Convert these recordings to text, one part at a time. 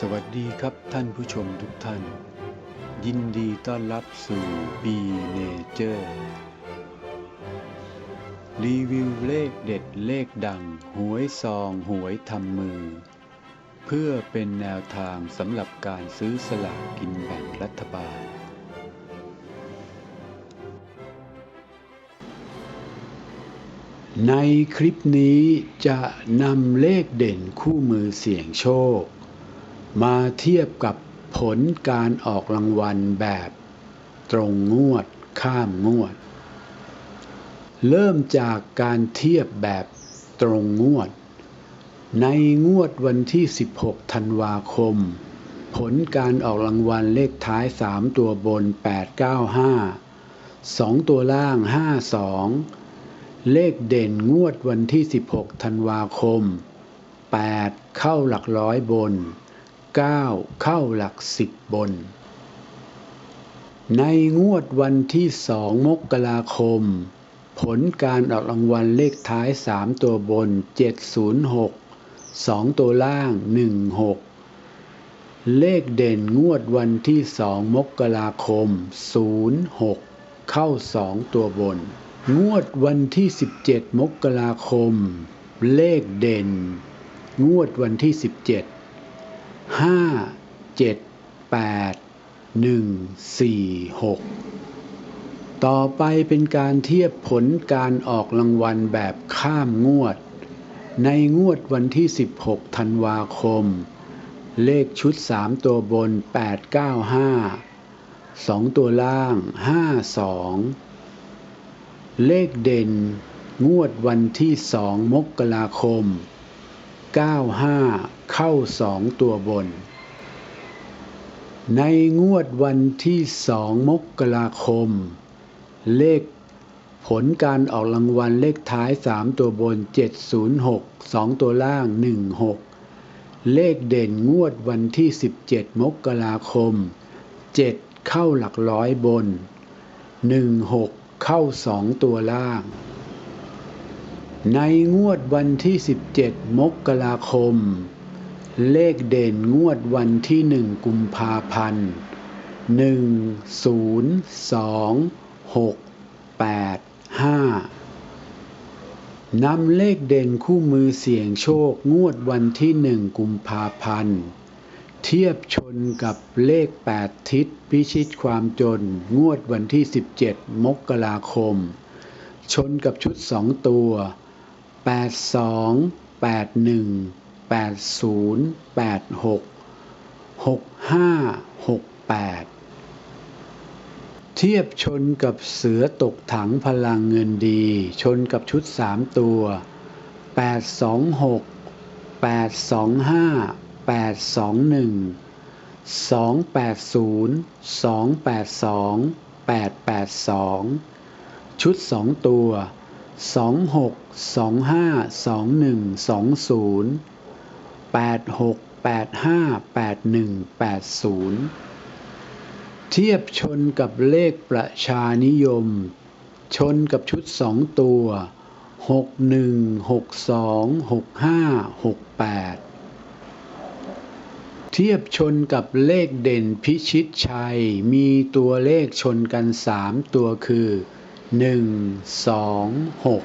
สวัสดีครับท่านผู้ชมทุกท่าน ยินดีต้อนรับสู่ B Nature รีวิวเลขเด็ดเลขดัง หวยซองหวยทำมือ เพื่อเป็นแนวทางสำหรับการซื้อสลากกินแบ่งรัฐบาล ในคลิปนี้จะนำเลขเด่นคู่มือเสี่ยงโชค มาเทียบกับผลการออกรางวัลแบบตรงงวดข้ามงวด เริ่มจากการเทียบแบบตรงงวด ในงวดวันที่ 16 ธันวาคม ผลการออกรางวัลเลขท้าย 3 ตัวบน 895 2 ตัวล่าง 52 เลขเด่นงวดวันที่ 16 ธันวาคม 8 เข้าหลักร้อยบน 9 เข้าหลักสิบบน ในงวดวันที่2มกราคม ผลการออกรางวัลเลขท้าย 3 ตัวบน 706 2 ตัวล่าง 16 เลขเด่นงวดวันที่2มกราคม 06 เข้า 2 ตัวบน งวดวันที่ 17 มกราคม เลขเด่น งวดวันที่ 17 ห้าเจ็ดแปดหนึ่งสี่หกต่อไปเป็นการเทียบผลการออกรางวัลแบบข้ามงวด ในงวดวันที่ 16 ธันวาคม เลขชุด 3 ตัวบน 895 2 ตัวล่าง 52 เลขเด่นงวดวันที่ 2 มกราคม 95 เข้า2ตัวบน ในงวดวันที่2มกราคม เลขผลการออกรางวัลเลขท้าย 3 ตัวบน 706 2 ตัวล่าง 16 เลขเด่นงวดวันที่ 17 มกราคม 7 เข้าหลักร้อยบน 16 เข้า 2 ตัวล่าง ในงวดวันที่ 17 มกราคม เลขเด่นงวดวันที่ 1 กุมภาพันธ์ 1 0 2 6 8 5 นำเลขเด่นคู่มือเสี่ยงโชคงวดวันที่ 1 กุมภาพันธ์ เทียบชนกับเลข 8 ทิศพิชิตความจนงวดวันที่ 17 มกราคม ชนกับชุด 2 ตัว 82 81 80 86 65 68 เทียบชนกับเสือตกถังพลังเงินดี ชนกับชุด 3 ตัว 826 825 821 280 282 882 ชุด 2 ตัว 26 25 21 20 86 85 81 80 เทียบชนกับเลขประชานิยม ชนกับชุด 2 ตัว 61 62 65 68เทียบชนกับเลขเด่นพิชิตชัย มีตัวเลขชนกัน 3 ตัวคือ 1 2 6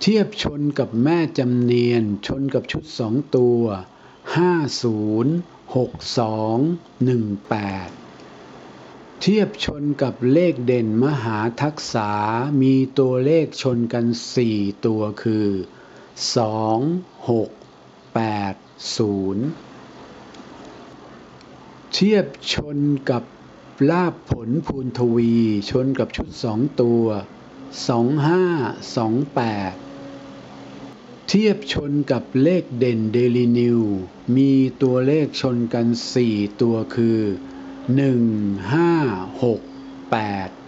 เทียบชนกับแม่จำเนียนชนกับชุด2ตัว50 62 18เทียบชนกับเลขเด่นมหาทักษา มีตัวเลขชนกัน4ตัวคือ2 6 8 0เทียบชนกับ ลาบผลพูนทวี ชนกับชุดสองตัว 25 28 เทียบชนกับเลขเด่นเดลินิว มีตัวเลขชนกัน 4 ตัวคือ 1 5 6 8